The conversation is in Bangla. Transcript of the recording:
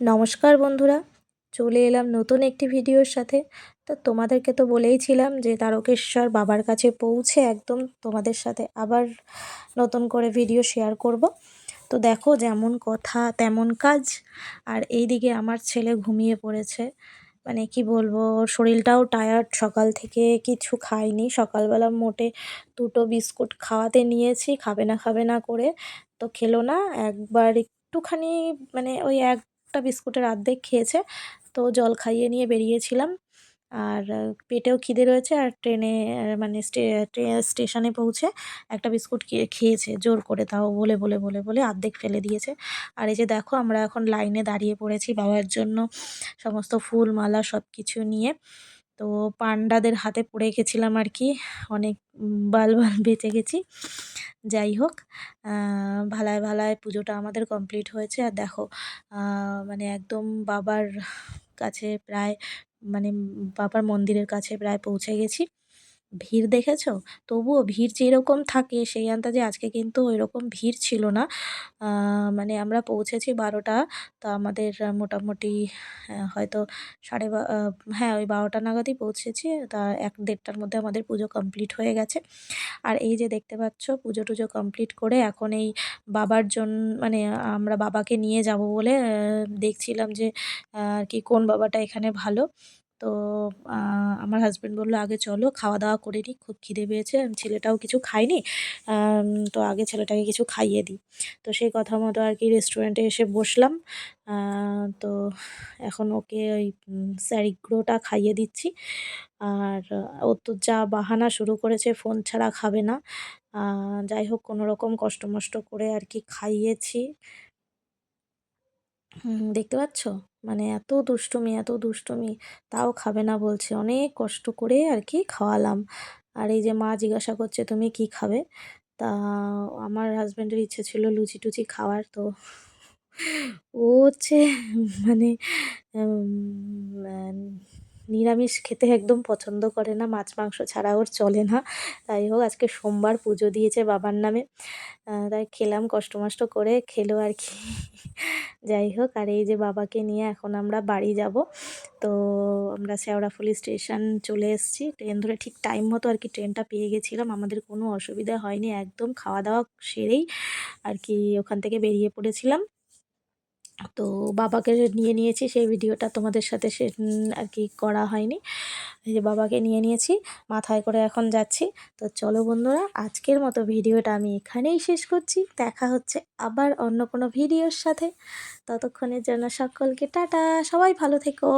নমস্কার বন্ধুরা, চলে এলাম নতুন একটি ভিডিওর সাথে। তো তোমাদেরকে তো বলেইছিলাম যে তারকেশ্বর বাবার কাছে পৌঁছে একদম তোমাদের সাথে আবার নতুন করে ভিডিও শেয়ার করব। তো দেখো যেমন কথা, তেমন কাজ, আর এই দিকে আমার ছেলে ঘুমিয়ে পড়েছে। মানে কি বলব শরীরটাও টায়ার্ড সকাল থেকে কিছু খায়নি সকালবেলা মোটে দুটো বিস্কুট খাওয়াতে নিয়েছি, খাবে না খাবে না করে তো খেলো না। একবার একটুখানি মানে ওই একটা বিস্কুটের আর্ধেক খেয়েছে। তো জল খাইয়ে নিয়ে বেরিয়েছিলাম। আর পেটেও খিদে রয়েছে আর ট্রেনে মানে স্টেশনে পৌঁছে একটা বিস্কুট খেয়েছে, জোর করে তাও বলে বলে বলে বলে আর্ধেক ফেলে দিয়েছে। আর এই যে দেখো আমরা এখন লাইনে দাঁড়িয়ে পড়েছি বাবার জন্য সমস্ত ফুল, মালা সব কিছু নিয়ে। তো পান্ডাদের হাতে পড়ে গেছিলাম আর কি, অনেক বাল বাল বেঁচে গেছি। যাই হোক ভালায় ভালায় পুজোটা আমাদের কমপ্লিট হয়েছে। আর দেখো মানে একদম বাবার কাছে প্রায় মানে বাবার মন্দিরের কাছে প্রায় পৌঁছে গেছি। ভিড় দেখেছ? তবুও ভিড় যেরকম থাকে সেই আন্দাজে আজকে কিন্তু ওই রকম ভিড় ছিল না। মানে আমরা পৌঁছেছি বারোটা, তা আমাদের মোটামুটি হয়তো সাড়ে হ্যাঁ ওই বারোটা নাগাদই পৌঁছেছি, তা এক দেড়টার মধ্যে আমাদের পুজো কমপ্লিট হয়ে গেছে। আর এই যে দেখতে পাচ্ছ, পুজো টুজো কমপ্লিট করে এখন এই বাবার জন মানে আমরা বাবাকে নিয়ে যাব বলে দেখছিলাম যে আর কি কোন বাবাটা এখানে ভালো। তো আমার হাজব্যান্ড বলল, আগে চলো খাওয়া দাওয়া করে নিই খুব খিদে পেয়েছে ছেলেটাও কিছু খায়নি তো আগে ছেলেটাকে কিছু খাইয়ে দিই তো সেই কথা মতো আর কি রেস্টুরেন্টে এসে বসলাম তো এখন ওকে ওই স্যারিগ্রোটা খাইয়ে দিচ্ছি। আর, ও তো যা বাহানা শুরু করেছে ফোন ছাড়া খাবে না। যাই হোক, কোনো রকম কষ্ট মষ্ট করে আর কি খাইয়েছি। দেখতে পাচ্ছ? মানে এত দুষ্টুমি এত দুষ্টুমি, তাও খাবে না বলছে। অনেক কষ্ট করে আর কি খাওয়ালাম। আর এই যে মা জিজ্ঞাসা করছে, তুমি কি খাবে? তা আমার হাজব্যান্ডের ইচ্ছে ছিল লুচি টুচি খাওয়ার, তো ও হচ্ছে মানে নিরামিষ খেতে একদম পছন্দ করে না, মাছ মাংস ছাড়া ওর চলে না। তাই হোক, আজকে সোমবার পুজো দিয়েছে বাবার নামে। তাই খেলাম, কষ্ট মষ্ট করে খেলো আর কি। যাই হোক, আর এই যে বাবাকে নিয়ে এখন আমরা বাড়ি যাব। তো আমরা শেওড়াফুলি স্টেশন চলে এসেছি। ট্রেন ধরে ঠিক টাইম মতো আর কি ট্রেনটা পেয়ে গেছিলাম। আমাদের কোনো অসুবিধা হয়নি, একদম খাওয়া দাওয়া সেরেই আর কি ওখান থেকে বেরিয়ে পড়েছিলাম। তো বাবাকে নিয়ে নিয়েছি, সেই ভিডিওটা তোমাদের সাথে সে আর কি করা হয়নি। এই যে বাবাকে নিয়ে নিয়েছি, মাথায় করে এখন যাচ্ছি। তো চলো বন্ধুরা, আজকের মতো ভিডিওটা আমি এখানেই শেষ করছি। দেখা হচ্ছে আবার অন্য কোনো ভিডিওর সাথে। ততক্ষণের জন্য সকলকে টাটা, সবাই ভালো থেকো।